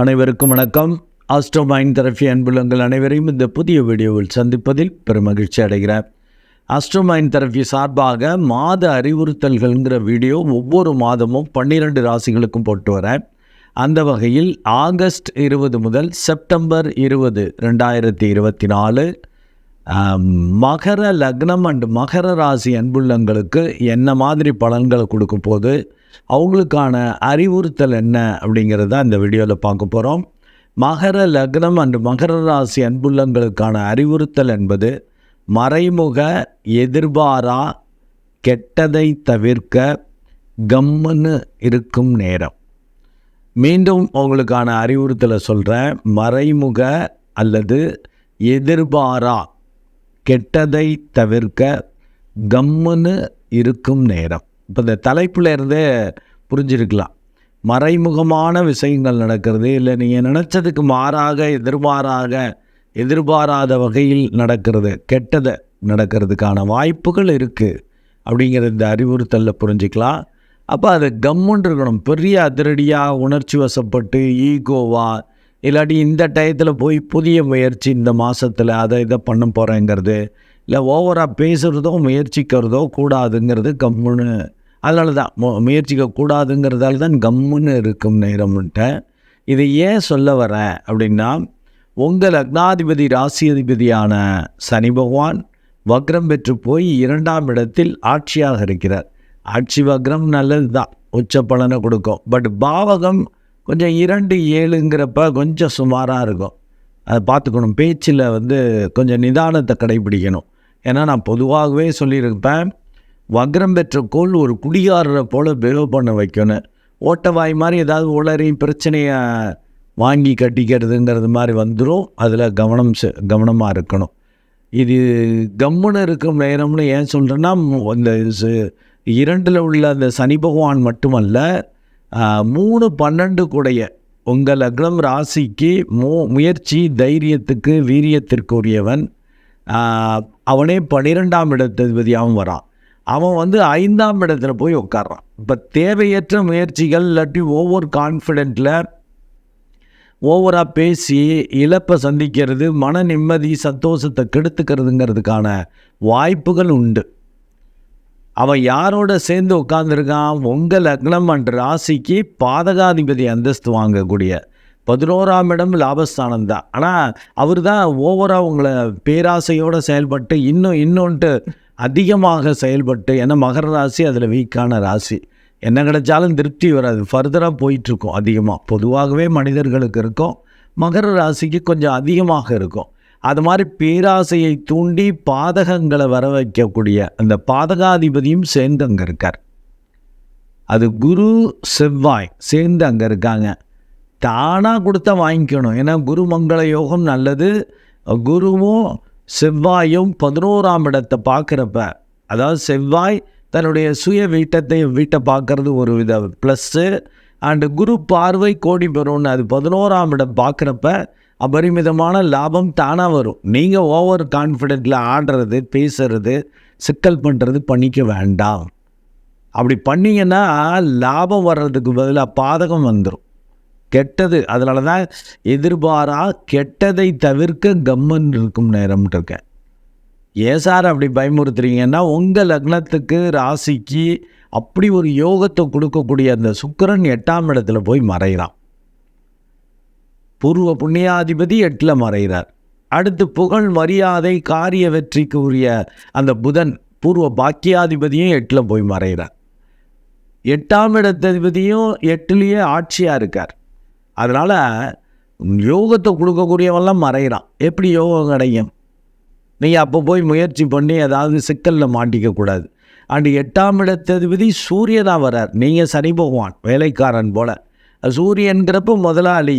அனைவருக்கும் வணக்கம். ஆஸ்ட்ரோமைன் தெரபி அன்புள்ளங்கள் அனைவரையும் இந்த புதிய வீடியோவில் சந்திப்பதில் பெருமகிழ்ச்சி அடைகிறேன். ஆஸ்ட்ரோமைன் தெரபி சார்பாக மாத அறிவுறுத்தல்கள்ங்கிற வீடியோ ஒவ்வொரு மாதமும் பன்னிரெண்டு ராசிகளுக்கும் போட்டு வரேன். அந்த வகையில் ஆகஸ்ட் இருபது முதல் செப்டம்பர் இருபது ரெண்டாயிரத்தி இருபத்தி நாலு மகர லக்னம் அண்ட் மகர ராசி அன்புள்ளங்களுக்கு என்ன மாதிரி பலன்களை கொடுக்கும் போது அவங்களுக்கான அறிவுறுத்தல் என்ன அப்படிங்கிறத இந்த வீடியோவில் பார்க்க போகிறோம் மகர லக்னம் அண்டு மகர ராசி அன்புள்ளங்களுக்கான அறிவுறுத்தல் என்பது மறைமுக எதிர்பாரா கெட்டதை தவிர்க்க கம்முன்னு இருக்கும் நேரம். மீண்டும் உங்களுக்கான அறிவுறுத்தலை சொல்கிறேன் மறைமுக அல்லது எதிர்பாரா கெட்டதை தவிர்க்க கம்முன்னு இருக்கும் நேரம். இப்போ இந்த தலைப்பில் இருந்தே புரிஞ்சிருக்கலாம். மறைமுகமான விஷயங்கள் நடக்கிறது இல்லை நீங்கள் நினச்சதுக்கு மாறாக எதிர்பாராக எதிர்பாராத வகையில் நடக்கிறது கெட்டதை நடக்கிறதுக்கான வாய்ப்புகள் இருக்குது அப்படிங்கிற இந்த அறிவுறுத்தலில் புரிஞ்சுக்கலாம். அப்போ அது கம்முன்னு இருக்கணும். பெரிய அதிரடியாக உணர்ச்சி வசப்பட்டு ஈகோவா இல்லாட்டி இந்த டயத்தில் போய் புதிய முயற்சி இந்த மாதத்தில் அதை இதை பண்ண போகிறேங்கிறது இல்லை ஓவராக பேசுகிறதோ முயற்சிக்கிறதோ கூடாதுங்கிறது கம்முன்னு அதனால தான் மு முயற்சிக்க கூடாதுங்கிறதால தான் கம்முன்னு இருக்கும் நேரம்ன்ட்டு இதை ஏன் சொல்ல வரேன் அப்படின்னா உங்கள் லக்னாதிபதி ராசி அதிபதியான சனி பகவான் வக்ரம் பெற்று போய் இரண்டாம் இடத்தில் ஆட்சியாக இருக்கிறார். ஆட்சி வக்ரம் நல்லது தான் உச்ச பலனை கொடுக்கும். பட் பாவகம் கொஞ்சம் இரண்டு ஏழுங்கிறப்ப கொஞ்சம் சுமாராக இருக்கும். அதை பார்த்துக்கணும். பேச்சில் வந்து கொஞ்சம் நிதானத்தை கடைபிடிக்கணும். ஏன்னா நான் பொதுவாகவே சொல்லியிருப்பேன் வக்ரம் பெற்ற கோள் ஒரு குடிகாரரை போல் பிஹேவ் பண்ண வைக்கணும். ஓட்டவாய் மாதிரி ஏதாவது உளறி பிரச்சனையை வாங்கி கட்டிக்கிறதுங்கிறது மாதிரி வந்துடும் அதில் கவனம் செ- கவனமாக இருக்கணும். இது கம்முன்னு இருக்கும் நேரம்னு ஏன் சொல்கிறேன்னா இந்த இரண்டில் உள்ள அந்த சனி பகவான் மட்டுமல்ல மூணு பன்னெண்டு கூடைய உங்கள் அக்னம் ராசிக்கு மு முயற்சி தைரியத்துக்கு வீரியத்திற்குரியவன். அவனே பன்னிரெண்டாம் இடத்ததிபதியாகவும் வரான். அவன் வந்து ஐந்தாம் இடத்துல போய் உட்கார்றான். இப்போ தேவையற்ற முயற்சிகள் இல்லாட்டி ஓவர் கான்ஃபிடென்ட்டில் ஓவராக பேசி இழப்பை சந்திக்கிறது மன நிம்மதி சந்தோஷத்தை கெடுத்துக்கிறதுங்கிறதுக்கான வாய்ப்புகள் உண்டு. அவன் யாரோட சேர்ந்து உட்காந்துருக்கான் உங்கள் லக்னம் அண்ட் ராசிக்கு பாதகாதிபதி அந்தஸ்து வாங்கக்கூடிய பதினோராம் இடம் லாபஸ்தானம் தான். ஆனால் அவர் தான் ஓவராக உங்களை பேராசையோடு செயல்பட்டு இன்னும் இன்னொன்ட்டு அதிகமாக செயல்பட்டு ஏன்னா மகர ராசி அதில் வீக்கான ராசி. என்ன கிடைச்சாலும் திருப்தி வராது. ஃபர்தராக போயிட்டுருக்கும் அதிகமாக பொதுவாகவே மனிதர்களுக்கு இருக்கும். மகர ராசிக்கு கொஞ்சம் அதிகமாக இருக்கும். அது மாதிரி பேராசையை தூண்டி பாதகங்களை வர வைக்கக்கூடிய அந்த பாதகாதிபதியும் சேர்ந்து அங்கே இருக்கார். அது குரு செவ்வாய் சேர்ந்து அங்கே இருக்காங்க. தானாக கொடுத்தா வாங்கிக்கணும். ஏன்னா குரு மங்கள யோகம் நல்லது. குருவும் செவ்வாயும் பதினோராம் இடத்தை பார்க்குறப்ப அதாவது செவ்வாய் தன்னுடைய சுய வீட்டத்தை வீட்டை பார்க்கறது ஒரு வித ப்ளஸ்ஸு அண்டு குரு பார்வை கோடி பெறும்னு அது பதினோராம் இடம் பார்க்குறப்ப அபரிமிதமான லாபம் தானாக வரும். நீங்கள் ஓவர் கான்ஃபிடென்ட்டில் ஆடுறது பேசுறது சிக்கல் பண்ணுறது பண்ணிக்க வேண்டாம். அப்படி பண்ணீங்கன்னா லாபம் வர்றதுக்கு பதிலாக பாதகம் வந்துடும் கெட்டது. அதனால தான் எதிர்பாரா கெட்டதை தவிர்க்க கம்மன் இருக்கும் நேரம்னு இருக்கேன். ஏன் சார் அப்படி பயமுறுத்துறீங்கன்னா உங்கள் லக்னத்துக்கு ராசிக்கு அப்படி ஒரு யோகத்தை கொடுக்கக்கூடிய அந்த சுக்கிரன் எட்டாம் இடத்துல போய் மறைகிறான். பூர்வ புண்ணியாதிபதி எட்டில் மறைகிறார். அடுத்து புகழ் மரியாதை காரிய வெற்றிக்கு உரிய அந்த புதன் பூர்வ பாக்கியாதிபதியும் எட்டில் போய் மறைகிறார். எட்டாம் இடத்ததிபதியும் எட்டுலேயே ஆட்சியாக இருக்கார். அதனால் யோகத்தை கொடுக்கக்கூடியவெல்லாம் மறைகிறான். எப்படி யோகம் கிடைக்கும் நீங்கள் அப்போ போய் முயற்சி பண்ணி ஏதாவது சிக்கலில் மாட்டிக்கக்கூடாது அண்டு எட்டாம் இடத்ததிபதி சூரியனாக வரார். நீங்கள் சனி பகவான் வேலைக்காரன் போல். சூரியன்கிறப்ப முதலாளி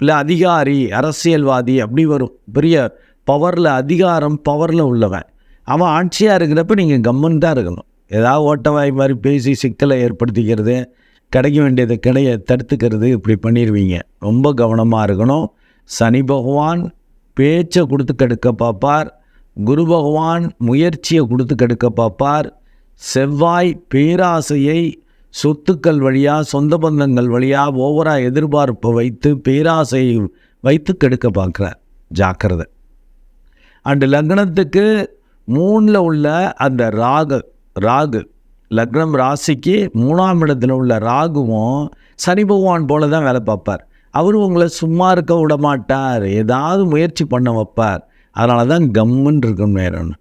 இல்லை அதிகாரி அரசியல்வாதி அப்படி வரும். பெரிய பவரில் அதிகாரம் பவரில் உள்ளவன். அவன் ஆட்சியாக இருக்கிறப்ப நீங்கள் கம்மன் தான் இருக்கணும். ஏதாவது ஓட்டவாய் மாதிரி பேசி சிக்கலை ஏற்படுத்திக்கிறது. கிடைக்க வேண்டியதை கிடைய தடுத்துக்கிறது இப்படி பண்ணிடுவீங்க ரொம்ப கவனமாக இருக்கணும். சனி பகவான் பேச்சை கொடுத்து கெடுக்க பார்ப்பார். குரு பகவான் முயற்சியை கொடுத்து கெடுக்க பார்ப்பார். செவ்வாய் பேராசையை சொத்துக்கள் வழியாக சொந்த பந்தங்கள் வழியாக ஓவராக எதிர்பார்ப்பை வைத்து பேராசையை வைத்து கெடுக்க பார்க்குறார். ஜாக்கிரதை. அண்டு லக்னத்துக்கு மூணில் உள்ள அந்த ராகு ராகு லக்னம் ராசிக்கு மூணாம் இடத்துல உள்ள ராகுவும் சனி பகவான் போல தான் வேலை பார்ப்பார். அவர் உங்களை சும்மா இருக்க விட மாட்டார் ஏதாவது முயற்சி பண்ண வைப்பார். அதனால தான் கம்முன்னு இருக்கும் நேரம்.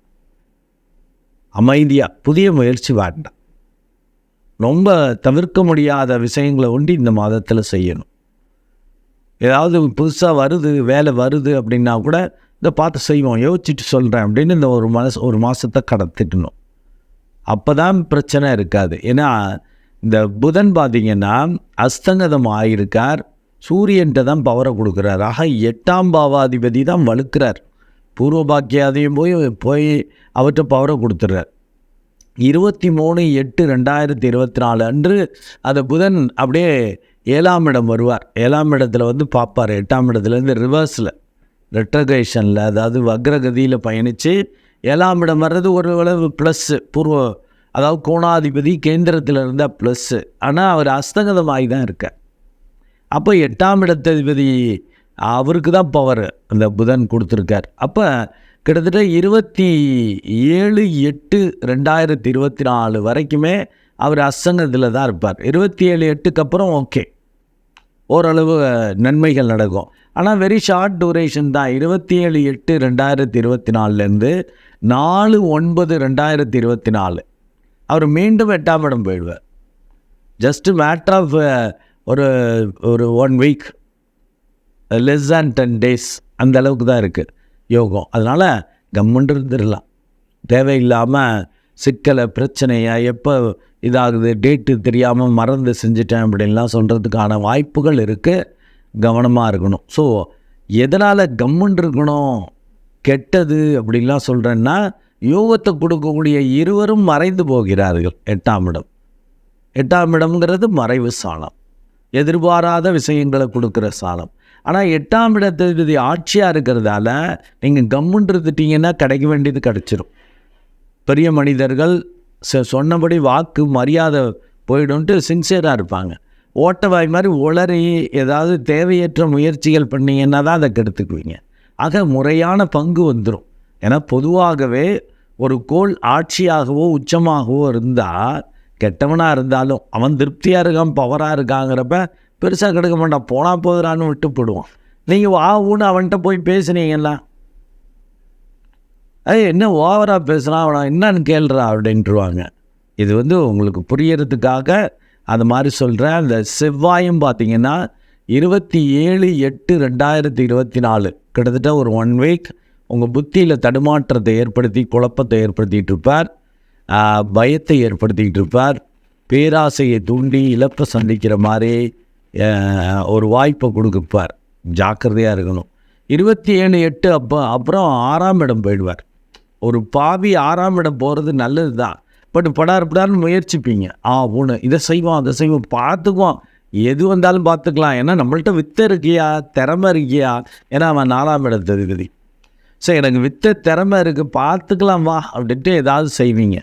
அமைதியாக புதிய முயற்சி வேண்டாம். ரொம்ப தவிர்க்க முடியாத விஷயங்களை ஒண்டி இந்த மாதத்தில் செய்யணும். ஏதாவது புதுசாக வருது வேலை வருது அப்படின்னா கூட இதை பார்த்து செய்வோம் யோசிச்சுட்டு சொல்கிறேன் அப்படின்னு இந்த ஒரு மனசு ஒரு மாதத்தை கடத்திட்டணும் அப்போ தான் பிரச்சனை இருக்காது. ஏன்னா இந்த புதன் பார்த்தீங்கன்னா அஸ்தங்கதம் ஆகியிருக்கார் சூரியன்கிட்ட தான் பவரை கொடுக்குறார். ஆக எட்டாம் பாவாதிபதி தான் வலுக்கிறார். பூர்வ பாக்கியாதையும் போய் போய் அவர்கிட்ட பவரை கொடுத்துட்றார். இருபத்தி மூணு எட்டு ரெண்டாயிரத்தி இருபத்தி நாலு அன்று அந்த புதன் அப்படியே ஏழாம் இடம் வருவார். ஏழாம் இடத்துல வந்து பார்ப்பார். எட்டாம் இடத்துலேருந்து ரிவர்ஸில் ரெட்ரகேஷனில் அதாவது வக்ரகதியில் பயணித்து ஏழாம் இடம் வர்றது ஒரு அளவு ப்ளஸ்ஸு பூர்வ அதாவது கோணாதிபதி கேந்திரத்தில் இருந்தால் ப்ளஸ்ஸு ஆனால் அவர் அஸ்தங்கதமாகி தான் இருக்க அப்போ எட்டாம் இடத்ததிபதி அவருக்கு தான் பவர் அந்த புதன் கொடுத்துருக்கார். அப்போ கிட்டத்தட்ட இருபத்தி ஏழு எட்டு ரெண்டாயிரத்தி இருபத்தி நாலு வரைக்குமே அவர் அஸ்தங்கத்தில் தான் இருப்பார். இருபத்தி ஏழு எட்டுக்கு அப்புறம் ஓகே ஓரளவு நன்மைகள் நடக்கும். ஆனால் வெரி ஷார்ட் டூரேஷன் தான். இருபத்தி ஏழு எட்டு ரெண்டாயிரத்தி இருபத்தி நாலுலேருந்து நாலு ஒன்பது ரெண்டாயிரத்தி இருபத்தி நாலு அவர் மீண்டும் எட்டாம் இடம் போயிடுவார். ஜஸ்ட்டு மேட்ரு ஆஃப் ஒரு ஒரு one week less than ten days அந்த அளவுக்கு தான் இருக்குது யோகம். அதனால் கம்முன்னு இருந்துடலாம். தேவையில்லாமல் சிக்கலை பிரச்சனையாக எப்போ இதாகுது டேட்டு தெரியாமல் மறந்து செஞ்சிட்டேன் அப்படின்லாம் சொல்கிறதுக்கான வாய்ப்புகள் இருக்குது கவனமாக இருக்கணும். ஸோ எதனால் கம்முன்னு இருக்கணும் கெட்டது அப்படின்லாம் சொல்கிறேன்னா யோகத்தை கொடுக்கக்கூடிய இருவரும் மறைந்து போகிறார்கள் எட்டாம் இடம். எட்டாம் இடம்ங்கிறது மறைவு சாணம். எதிர்பாராத விஷயங்களை கொடுக்குற சாணம். ஆனால் எட்டாம் இடத்ததிபதி ஆட்சியாக இருக்கிறதால நீங்கள் கம்முன்றிருந்துட்டிங்கன்னா கிடைக்க வேண்டியது கிடச்சிரும். பெரிய மனிதர்கள் சொன்னபடி வாக்கு மரியாதை போயிடும்ட்டு சின்சியராக இருப்பாங்க. ஓட்டவாய் மாதிரி உளறி ஏதாவது தேவையற்ற முயற்சிகள் பண்ணிங்கன்னா தான் அதை கெடுத்துக்குவீங்க. ஆக முறையான பங்கு வந்துடும் ஏன்னா பொதுவாகவே ஒரு கோள் ஆட்சியாகவோ உச்சமாகவோ இருந்தால் கெட்டவனாக இருந்தாலும் அவன் திருப்தியாக இருக்கான் பவராக இருக்காங்கிறப்ப பெருசாக கெடுக்க மாட்டான். போனால் போதுறான்னு விட்டு போடுவான் நீங்கள் வா ஊன்னு அவன்கிட்ட போய் பேசுனீங்கன்னா ஏய் என்ன ஓவராக பேசுகிறான் அவனை என்னன்னு கேள்றா அப்படின்ட்டுருவாங்க இது வந்து உங்களுக்கு புரியறதுக்காக அந்த மாதிரி சொல்கிறேன் அந்த செவ்வாயும் பார்த்தீங்கன்னா இருபத்தி ஏழு எட்டு ரெண்டாயிரத்தி இருபத்தி நாலு. கிட்டத்தட்ட ஒரு ஒன் வீக் உங்கள் புத்தியில் தடுமாற்றத்தை ஏற்படுத்தி குழப்பத்தை ஏற்படுத்திகிட்டு இருப்பார் பயத்தை ஏற்படுத்திக்கிட்டு இருப்பார் பேராசையை தூண்டி இழப்பை சந்திக்கிற மாதிரி ஒரு வாய்ப்பை கொடுக்குப்பார். ஜாக்கிரதையாக இருக்கணும். இருபத்தி ஏழு எட்டு அப்போ அப்புறம் ஆறாம் இடம் போயிடுவார். ஒரு பாவி ஆறாம் இடம் போகிறது நல்லது தான் பட் படார் படார்னு முயற்சிப்பீங்க. ஆ ஒன்று இதை செய்வோம் அதை செய்வோம் பார்த்துக்குவோம் எது வந்தாலும் பார்த்துக்கலாம். ஏன்னா நம்மள்கிட்ட வித்தை இருக்கியா? திறமை இருக்கியா? ஏன்னா அவன் நாலாம் இடத்து இருக்குது சரி எனக்கு வித்தை திறமை இருக்குது பார்த்துக்கலாம் வா அப்படின்ட்டு ஏதாவது செய்வீங்க.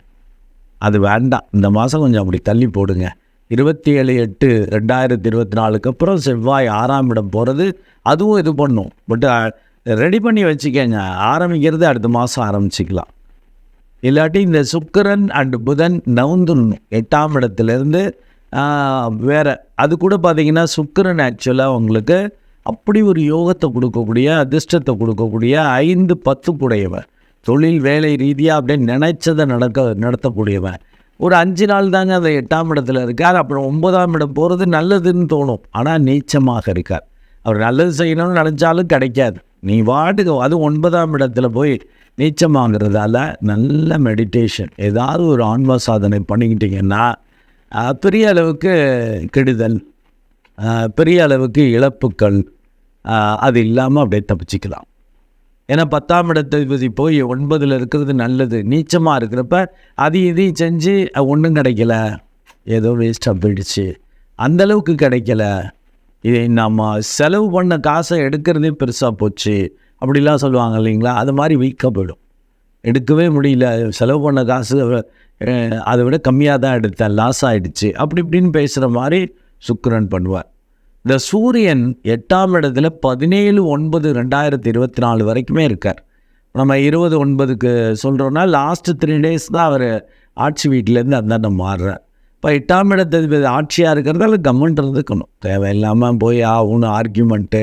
அது வேண்டாம். இந்த மாதம் கொஞ்சம் அப்படி தள்ளி போடுங்க. இருபத்தி ஏழு எட்டு ரெண்டாயிரத்தி இருபத்தி நாலுக்கு அப்புறம் செவ்வாய் ஆறாம் இடம் போகிறது அதுவும் இது பண்ணும். பட் ரெடி பண்ணி வச்சுக்கங்க. ஆரம்பிக்கிறது அடுத்த மாதம் ஆரம்பிச்சிக்கலாம். இல்லாட்டி இந்த சுக்கரன் அண்டு புதன் நவுந்துடணும். எட்டாம் இடத்துலேருந்து வேறு. அது கூட பார்த்திங்கன்னா சுக்கரன் ஆக்சுவலாக உங்களுக்கு அப்படி ஒரு யோகத்தை கொடுக்கக்கூடிய அதிர்ஷ்டத்தை கொடுக்கக்கூடிய ஐந்து பத்து கூடையவன் தொழில் வேலை ரீதியாக அப்படியே நினைச்சதை நடக்க நடத்தக்கூடியவன் ஒரு அஞ்சு நாள் தாங்க அந்த எட்டாம் இடத்துல இருக்கார். அப்புறம் ஒன்பதாம் இடம் போகிறது நல்லதுன்னு தோணும். ஆனால் நீச்சமாக இருக்கார். அவர் நல்லது செய்யணும்னு நினச்சாலும் கிடைக்காது. நீ வாட்டுக்கு அது ஒன்பதாம் இடத்துல போய் நீச்சமாகிறதால நல்ல மெடிடேஷன் ஏதாவது ஒரு ஆன்ம சாதனை பண்ணிக்கிட்டிங்கன்னா பெரிய அளவுக்கு கெடுதல் பெரிய அளவுக்கு இழப்புக்கள் அது இல்லாமல் அப்படியே தப்பிச்சிக்கலாம். ஏன்னா பத்தாம் இடத்ததிபதி போய் ஒன்பதில் இருக்கிறது நல்லது. நீச்சமாக இருக்கிறப்ப அது இதையும் செஞ்சு ஒன்றும் கிடைக்கல. ஏதோ வேஸ்ட்டாக போயிடுச்சு. அந்த அளவுக்கு கிடைக்கல. இதை நம்ம செலவு பண்ண காசை எடுக்கிறதே பெருசாக போச்சு. அப்படிலாம் சொல்லுவாங்க இல்லைங்களா? அது மாதிரி வீக்கப்படும். போயிடும் எடுக்கவே முடியல. செலவு பண்ண காசு அதை விட கம்மியாக தான் எடுத்தேன். லாஸ் ஆகிடுச்சு அப்படி இப்படின்னு பேசுகிற மாதிரி சுக்கரன் பண்ணுவார். இந்த சூரியன் எட்டாம் இடத்துல பதினேழு ஒன்பது ரெண்டாயிரத்தி இருபத்தி நாலு வரைக்குமே இருக்கார். நம்ம இருபது ஒன்பதுக்கு சொல்கிறோன்னா லாஸ்ட்டு த்ரீ டேஸ் தான் அவர் ஆட்சி வீட்டிலேருந்து அந்தாண்ட மாறுறார். இப்போ எட்டாம் இடத்து ஆட்சியாக இருக்கிறதால கவர்மெண்ட் இருந்துக்கணும் தேவையில்லாமல் போய் ஆகணும் ஆர்கியூமெண்ட்டு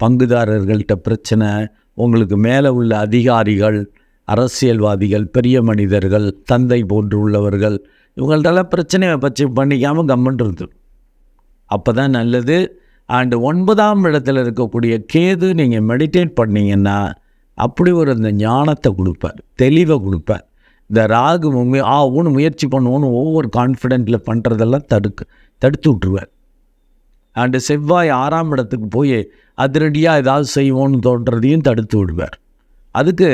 பங்குதாரர்கள்ட்ட பிரச்சனை உங்களுக்கு மேலே உள்ள அதிகாரிகள் அரசியல்வாதிகள் பெரிய மனிதர்கள் தந்தை போன்று உள்ளவர்கள் இவங்கள்ட்டெல்லாம் பிரச்சனையை பற்றி பண்ணிக்காமல் கவர்மெண்ட் இருந்து அப்போ தான் நல்லது. அண்டு ஒன்பதாம் இடத்துல இருக்கக்கூடிய கேது நீங்கள் மெடிடேட் பண்ணிங்கன்னா அப்படி ஒரு அந்த ஞானத்தை கொடுப்பார் தெளிவை கொடுப்பார். இந்த ராகு முயற்சி ஆ முயற்சி பண்ணுவோன்னு ஒவ்வொரு கான்ஃபிடென்ட்டில் பண்ணுறதெல்லாம் தடுக்கு தடுத்து விட்ருவேன் அண்டு செவ்வாய் ஆறாம் இடத்துக்கு போய் அதிரடியாக ஏதாவது செய்வோன்னு தோன்றதையும் தடுத்து விடுவார். அதுக்கு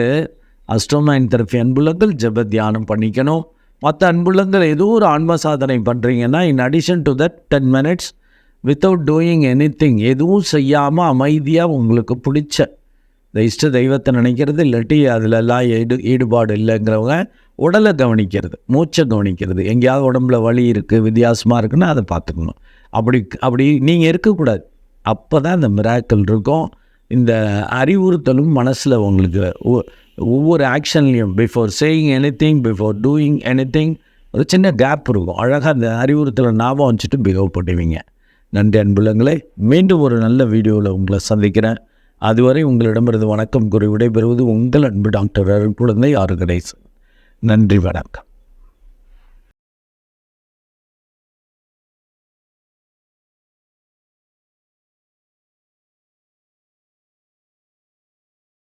அஸ்ட்ரோமைன் தெரப்பி அன்புலங்கள் ஜப தியானம் பண்ணிக்கணும். மற்ற அன்புலங்கள் ஏதோ ஒரு ஆன்ம சாதனை பண்ணுறீங்கன்னா in addition to that ten minutes without doing anything எதுவும் செய்யாமல் அமைதியாக உங்களுக்கு பிடிச்ச இந்த இஷ்ட தெய்வத்தை நினைக்கிறது இல்லாட்டி அதிலெல்லாம் ஈடு ஈடுபாடு இல்லைங்கிறவங்க உடலை கவனிக்கிறது மூச்சை கவனிக்கிறது எங்கேயாவது உடம்புல வலி இருக்குது வித்தியாசமாக இருக்குன்னா அதை பார்த்துக்கணும். அப்படி அப்படி நீங்கள் இருக்கக்கூடாது. அப்போ தான் இந்த மிராக்கள் இருக்கும். இந்த அறிவுறுத்தலும் மனசில் உங்களுக்கு ஒ- ஒவ்வொரு ஆக்ஷன்லேயும் before saying anything before doing anything ஒரு சின்ன கேப் இருக்கும். அழகாக அந்த அறிவுறுத்தலை ஞாபகம் வச்சுட்டு பிஹேவ் பண்ணுவீங்க நன்றி அன்புலங்களே. மீண்டும் ஒரு நல்ல வீடியோவில் உங்களை சந்திக்கிறேன். அதுவரை உங்களிடமிருந்து வணக்கம் கூறி விடைபெறுவது உங்கள் அன்பு டாக்டர் அருள் குழந்தை ஆறு கணேசன். நன்றி வணக்கம்.